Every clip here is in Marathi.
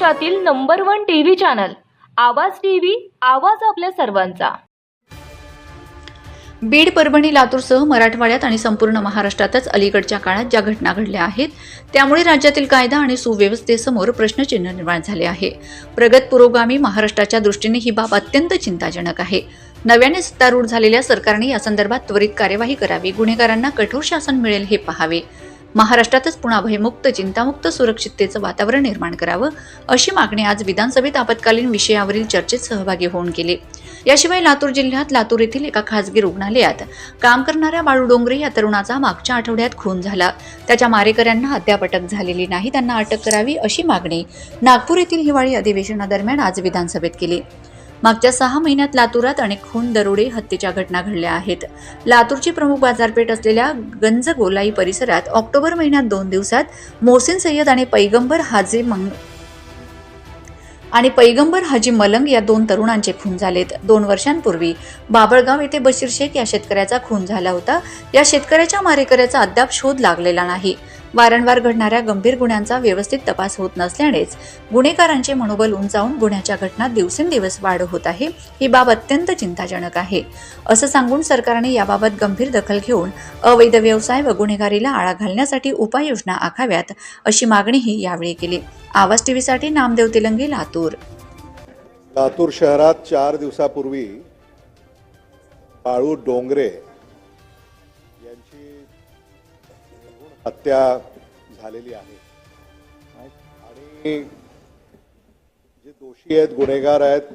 महाराष्ट्रातील number one TV channel. Awaaz TV Awaaz आपल्या सर्वांचा. बीड परभणी लातूरसह मराठवाड्यात आणि संपूर्ण महाराष्ट्रातच अलीकडच्या काळात ज्या घटना घडल्या आहेत त्यामुळे राज्यातील कायदा आणि सुव्यवस्थेसमोर प्रश्नचिन्ह निर्माण झाले आहे. प्रगत पुरोगामी महाराष्ट्राच्या दृष्टीने ही बाब अत्यंत चिंताजनक आहे. नव्याने सत्तारूढ झालेल्या सरकारने या संदर्भात त्वरित कार्यवाही करावी गुन्हेगारांना कठोर शासन मिळेल हे पाहावे. महाराष्ट्रातच पुन्हा भयमुक्त चिंतामुक्त सुरक्षिततेचं वातावरण निर्माण करावं अशी मागणी आज विधानसभेत आपत्कालीन विषयावरील चर्चेत सहभागी होऊन केली याशिवाय लातूर जिल्ह्यात लातूर येथील एका खासगी रुग्णालयात काम करणाऱ्या बाळू डोंगरे या तरुणाचा मागच्या आठवड्यात खून झाला. त्याच्या मारेकऱ्यांना अद्याप अटक झालेली नाही त्यांना अटक करावी अशी मागणी नागपूर येथील हिवाळी अधिवेशनादरम्यान आज विधानसभेत केली. मागच्या सहा महिन्यात लातूरात अनेक खून दरोडे हत्येच्या घटना घडल्या आहेत. लातूरची प्रमुख बाजारपेठ असलेल्या गंज गोलाई परिसरात ऑक्टोबर महिन्यात दोन दिवसात मोहसिन सय्यद आणि पैगंबर हाजी मंग आणि पैगंबर हाजी मलंग या दोन तरुणांचे खून झालेत. दोन वर्षांपूर्वी बाबळगाव येथे बशीर शेख या शेतकऱ्याचा खून झाला होता. या शेतकऱ्याच्या मारेकऱ्याचा अद्याप शोध लागलेला नाही. वारंवार घडणाऱ्या गंभीर गुन्ह्यांचा व्यवस्थित तपास होत नसल्यानेच गुन्हेगारांचे मनोबल उंचावून गुन्ह्याच्या घटना दिवसेंदिवस वाढ होत आहे ही बाब अत्यंत चिंताजनक आहे. असं सांगून सरकारने याबाबत गंभीर दखल घेऊन अवैध व्यवसाय व गुन्हेगारीला आळा घालण्यासाठी उपाययोजना आखाव्यात अशी मागणीही यावेळी केली. आवाज टीव्हीसाठी नामदेव तिलंगे लातूर. लातूर शहरात चार दिवसापूर्वी बाळू डोंगरे हत्या झालेली आहे. आणि जे दोषी आहेत गुन्हेगार आहेत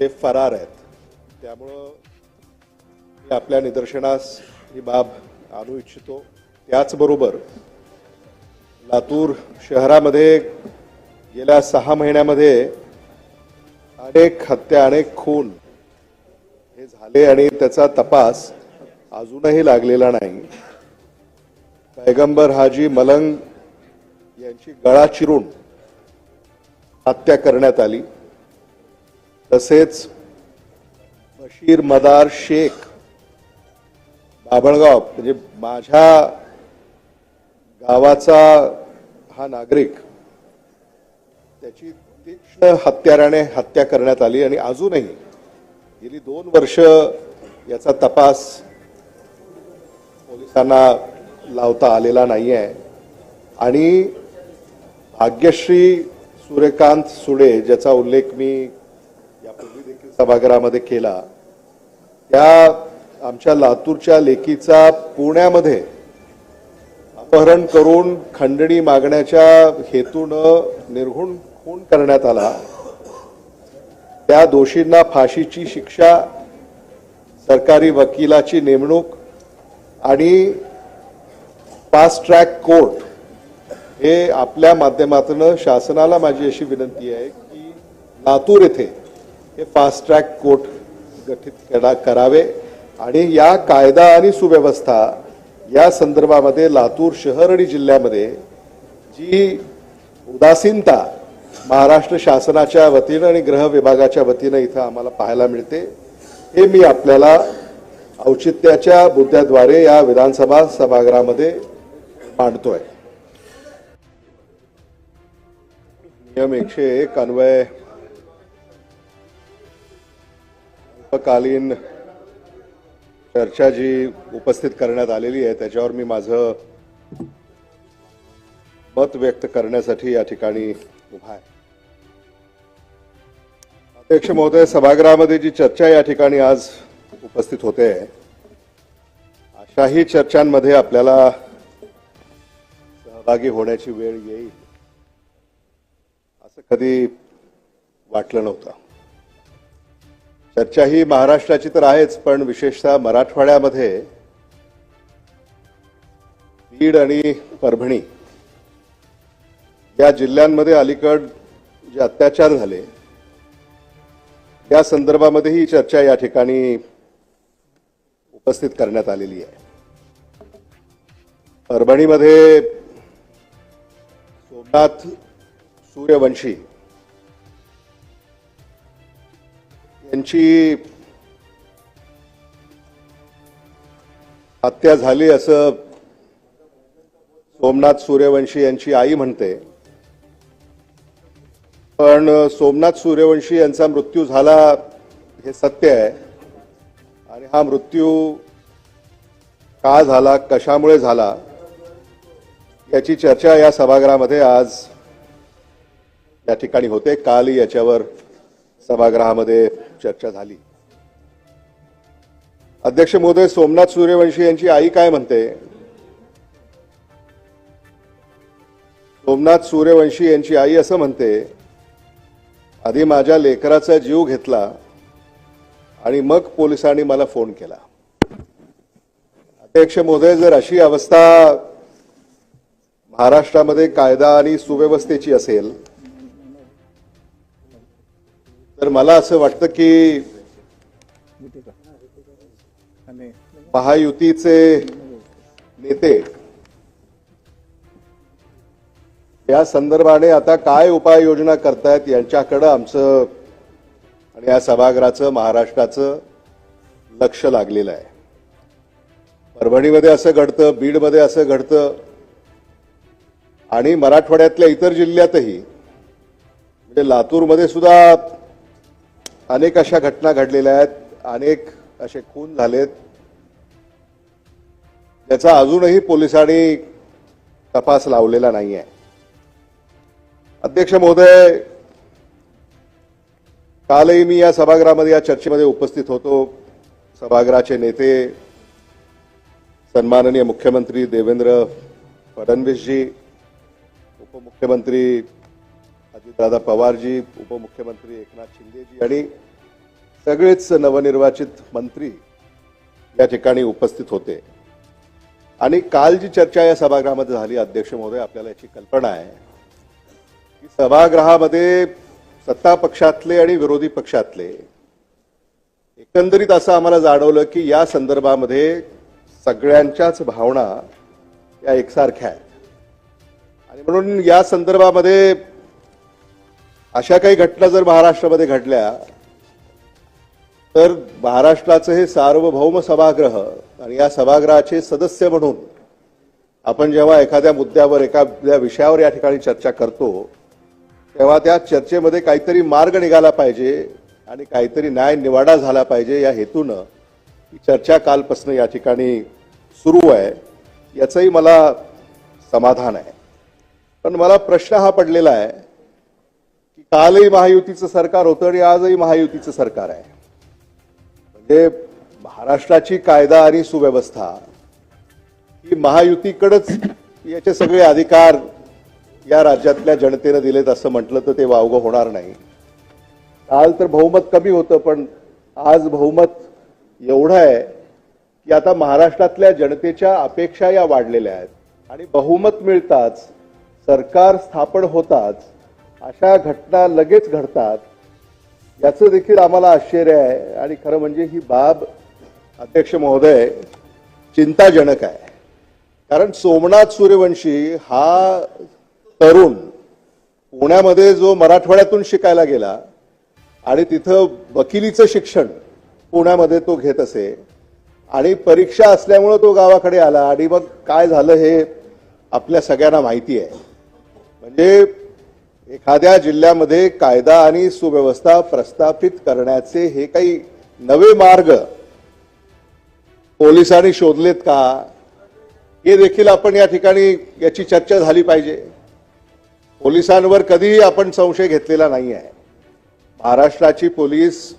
ते फरार आहेत. त्यामुळं मी आपल्या निदर्शनास ही बाब आणू इच्छितो. त्याचबरोबर लातूर शहरामध्ये गेल्या सहा महिन्यामध्ये अनेक हत्या अनेक खून हे झाले आणि त्याचा तपास अजूनही लागलेला नाही. पैगंबर हाजी मलंग यांची गळा चिरून हत्या करण्यात आली. तसेच बशीर मदार शेख बाभळगाव म्हणजे माझ्या गावाचा हा नागरिक त्याची तीक्ष्ण हत्याराने हत्या करण्यात आली आणि अजूनही गेली दोन वर्ष याचा तपास पोलिसांना लावता आलेला नाही आहे आणि भाग्यश्री सूर्यकांत सुडे ज्याचा उल्लेख मी यापूर्वी देखील सभागृहामध्ये केला त्या आमच्या लातूरच्या लेकीचा पुण्यामध्ये अपहरण करून खंडणी मागण्याच्या हेतूनं निर्घुण खून करण्यात आला. त्या दोषींना फाशीची शिक्षा सरकारी वकिलाची नेमणूक आणि फास्ट ट्रॅक कोर्ट हे आपल्या माध्यमातून शासनाला माझी अशी विनंती आहे की लातूर येथे हे फास्ट ट्रॅक कोर्ट गठीत करा करावे. आणि या कायदा आणि सुव्यवस्था या संदर्भामध्ये लातूर शहर आणि जिल्ह्यामध्ये जी उदासीनता महाराष्ट्र शासनाच्या वतीनं आणि गृह विभागाच्या वतीनं इथं आम्हाला पाहायला मिळते हे मी आपल्याला औचित्याच्या मुद्द्याद्वारे या विधानसभा सभागृहामध्ये मांडतोय नियम एकशे एक अन्वय. अल्पकालीन चर्चा जी उपस्थित करण्यात आलेली आहे त्याच्यावर मी माझं मत व्यक्त करण्यासाठी या ठिकाणी उभा आहे. अध्यक्ष महोदय सभागृहामध्ये जी चर्चा या ठिकाणी आज उपस्थित होते अशाही चर्चांमध्ये आपल्याला सहभागी होण्याची वेळ येईल. असं कधी वाटलं नव्हतं. चर्चा ही महाराष्ट्राची तर आहेच पण विशेषतः मराठवाड्यामध्ये बीड आणि परभणी या जिल्ह्यांमध्ये अलीकड जे अत्याचार झाले या संदर्भामध्ये ही चर्चा या ठिकाणी उपस्थित करण्यात आलेली आहे. परभणीमध्ये सोमनाथ सूर्यवंशी. यांची हत्या झाली असं सोमनाथ सूर्यवंशी यांची आई म्हणते. पण सोमनाथ सूर्यवंशी यांचा मृत्यू झाला हे सत्य आहे. आणि हा मृत्यू का झाला कशामुळे झाला याची चर्चा या सभागृहामध्ये आज या ठिकाणी होते. काल याच्यावर सभागृहामध्ये चर्चा झाली. अध्यक्ष महोदय सोमनाथ सूर्यवंशी यांची आई काय म्हणते? सोमनाथ सूर्यवंशी यांची आई असं म्हणते आधी माझ्या लेकराचा जीव घेतला आणि मग पोलिसांनी मला फोन केला. अध्यक्ष महोदय जर अशी अवस्था महाराष्ट्रामध्ये कायदा आणि सुव्यवस्थेची असेल तर मला असं वाटतं की महायुतीचे नेते या संदर्भाने आता काय उपाययोजना करतायत यांच्याकडं आमचं आणि या सभागृहाचं महाराष्ट्राचं लक्ष लागलेलं आहे. परभणीमध्ये असं घडतं बीडमध्ये असं घडतं आणि मराठवाड्यातल्या इतर जिल्ह्यातही म्हणजे लातूरमध्ये सुद्धा अनेक अशा घटना घडलेल्या आहेत अनेक असे खून झालेत त्याचा अजूनही पोलिसांनी तपास लावलेला नाही आहे अध्यक्ष महोदय कालही मी या सभागृहामध्ये या चर्चेमध्ये उपस्थित होतो. सभागृहाचे नेते सन्माननीय मुख्यमंत्री देवेंद्र फडणवीसजी उपमुख्यमंत्री अजितदादा पवारजी उपमुख्यमंत्री एकनाथ शिंदेजी आणि सगळेच नवनिर्वाचित मंत्री या ठिकाणी उपस्थित होते. आणि काल जी चर्चा या सभागृहामध्ये झाली अध्यक्ष महोदय आपल्याला याची कल्पना आहे की सभागृहामध्ये सत्ता पक्षातले आणि विरोधी पक्षातले एकंदरीत असं आम्हाला जाणवलं की या संदर्भामध्ये सगळ्यांच्याच भावना या एकसारख्या आहेत. म्हणून या संदर्भामध्ये अशा काही घटना जर महाराष्ट्रामध्ये घडल्या तर महाराष्ट्राचं हे सार्वभौम सभागृह आणि या सभागृहाचे सदस्य म्हणून आपण जेव्हा एखाद्या मुद्द्यावर एखाद्या विषयावर या ठिकाणी चर्चा करतो तेव्हा त्या चर्चेमध्ये काहीतरी मार्ग निघाला पाहिजे आणि काहीतरी न्याय निवाडा झाला पाहिजे. या हेतूनं ही चर्चा कालपासून या ठिकाणी सुरू आहे. याचंही मला समाधान आहे. पण मला प्रश्न हा पडलेला आहे की कालही महायुतीचं सरकार होतं आणि आजही महायुतीचं सरकार आहे. म्हणजे महाराष्ट्राची कायदा आणि सुव्यवस्था ही महायुतीकडंच याचे सगळे अधिकार या राज्यातल्या जनतेनं दिलेत असं म्हटलं तर ते वावगं होणार नाही. काल तर बहुमत कमी होतं पण आज बहुमत एवढं आहे की आता महाराष्ट्रातल्या जनतेच्या अपेक्षा या वाढलेल्या आहेत. आणि बहुमत मिळताच सरकार स्थापन होताच अशा घटना लगेच घडतात याचं देखील आम्हाला आश्चर्य आहे. आणि खरं म्हणजे ही बाब अध्यक्ष महोदय चिंताजनक आहे. कारण सोमनाथ सूर्यवंशी हा तरुण पुण्यामध्ये जो मराठवाड्यातून शिकायला गेला आणि तिथं वकिलीचं शिक्षण पुण्यामध्ये तो घेत असे आणि परीक्षा असल्यामुळं तो गावाकडे आला आणि मग काय झालं हे आपल्या सगळ्यांना माहिती आहे. म्हणजे एखाद्या जिल्ह्यामध्ये कायदा आणि सुव्यवस्था प्रस्थापित करण्याचे हे काही नवे मार्ग पोलिसांनी शोधलेत का? हे देखील आपण या ठिकाणी याची चर्चा झाली पाहिजे. पोलिसांवर कधीही आपण संशय घेतलेला नाही आहे. महाराष्ट्राची पोलीस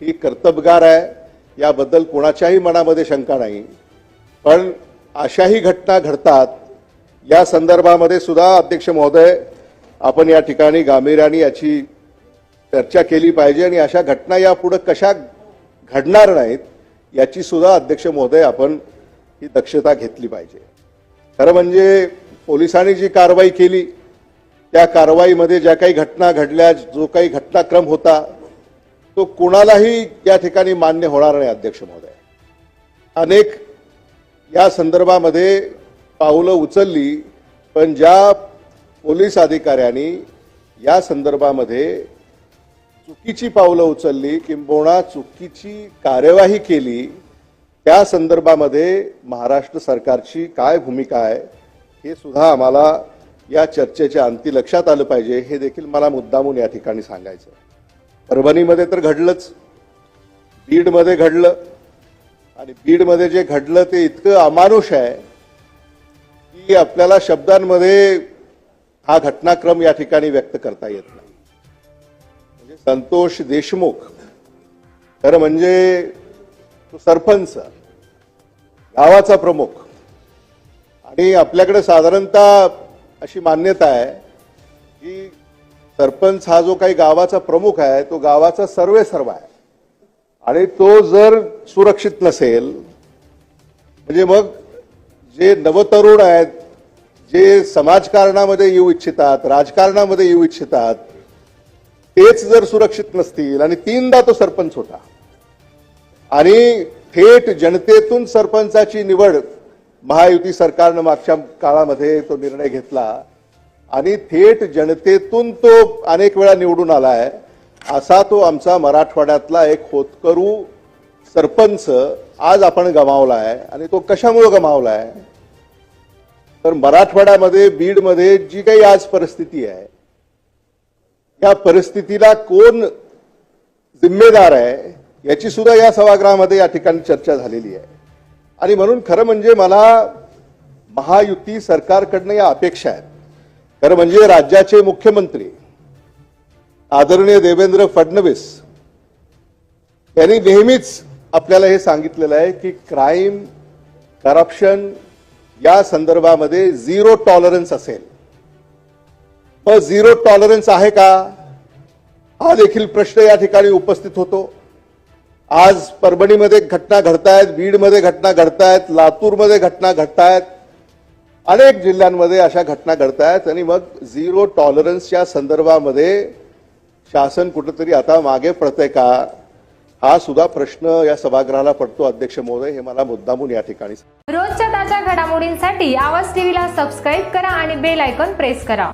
ही कर्तबगार आहे याबद्दल कोणाच्याही मनामध्ये शंका नाही. पण अशाही घटना घडतात या संदर्भामध्ये सुद्धा अध्यक्ष महोदय आपण या ठिकाणी गांभीर्याने याची चर्चा केली पाहिजे आणि अशा घटना यापुढे कशा घडणार नाहीत याची सुद्धा अध्यक्ष महोदय आपण ही दक्षता घेतली पाहिजे. खरं म्हणजे पोलिसांनी जी कारवाई केली त्या कारवाईमध्ये ज्या काही घटना घडल्या जो काही घटनाक्रम होता तो कुणालाही या ठिकाणी मान्य होणार नाही अध्यक्ष महोदय. अनेक या संदर्भामध्ये पावलं उचलली पण ज्या पोलीस अधिकाऱ्यांनी या संदर्भामध्ये चुकीची पावलं उचलली किंबहुना चुकीची कार्यवाही केली त्या संदर्भामध्ये महाराष्ट्र सरकारची काय भूमिका आहे हे सुद्धा आम्हाला या चर्चेच्या अंती लक्षात आलं पाहिजे हे देखील मला मुद्दामून या ठिकाणी सांगायचं परभणीमध्ये तर घडलंच. बीडमध्ये घडलं. आणि बीडमध्ये जे घडलं ते इतकं अमानुष आहे की आपल्याला शब्दांमध्ये हा घटनाक्रम या ठिकाणी व्यक्त करता येत नाही. म्हणजे संतोष देशमुख तर म्हणजे तो सरपंच गावाचा प्रमुख. आणि आपल्याकडे साधारणतः अशी मान्यता आहे की सरपंच हा जो काही गावाचा प्रमुख आहे तो गावाचा सर्वे सर्व आहे. आणि तो जर सुरक्षित नसेल म्हणजे मग जे नवतरुण आहेत जे समाजकारणामध्ये येऊ इच्छितात राजकारणामध्ये येऊ इच्छितात तेच जर सुरक्षित नसतील आणि तीनदा तो सरपंच होता. आणि थेट जनतेतून सरपंचाची निवड महायुती सरकारनं मागच्या काळामध्ये तो निर्णय घेतला. आणि थेट जनतेतून तो अनेक वेळा निवडून आला आहे असा तो आमचा मराठवाड्यातला एक होतकरू सरपंच आज आपण गमावलाय आणि तो कशामुळे गमावलाय? तर मराठवाड्यामध्ये बीडमध्ये जी काही आज परिस्थिती आहे या परिस्थितीला कोण जिम्मेदार आहे याची सुद्धा या सभागृहामध्ये या ठिकाणी चर्चा झालेली आहे. आणि म्हणून खरं म्हणजे मला महायुती सरकारकडनं या अपेक्षा आहेत. खरं म्हणजे राज्याचे मुख्यमंत्री आदरणीय देवेंद्र फडणवीस यांनी नेहमीच आपल्याला हे सांगितलेलं आहे की क्राईम करप्शन या संदर्भामध्ये झिरो टॉलरन्स असेल. मग झिरो टॉलरन्स आहे का? हा देखील प्रश्न या ठिकाणी उपस्थित होतो. आज परभणीमध्ये घटना घडतायत बीडमध्ये घटना घडतायत लातूरमध्ये घटना घडतायत अनेक जिल्ह्यांमध्ये अशा घटना घडतायत आणि मग झिरो टॉलरन्सच्या संदर्भामध्ये शासन कुठंतरी आता मागे पडतंय का? हा सुद्धा प्रश्न या सभागृहाला पडतो अध्यक्ष महोदय. हे मला मुद्दामून या ठिकाणी रोजच्या ताज्या घडामोडींसाठी आवाज टीव्हीला सबस्क्राईब करा आणि बेल आयकॉन प्रेस करा.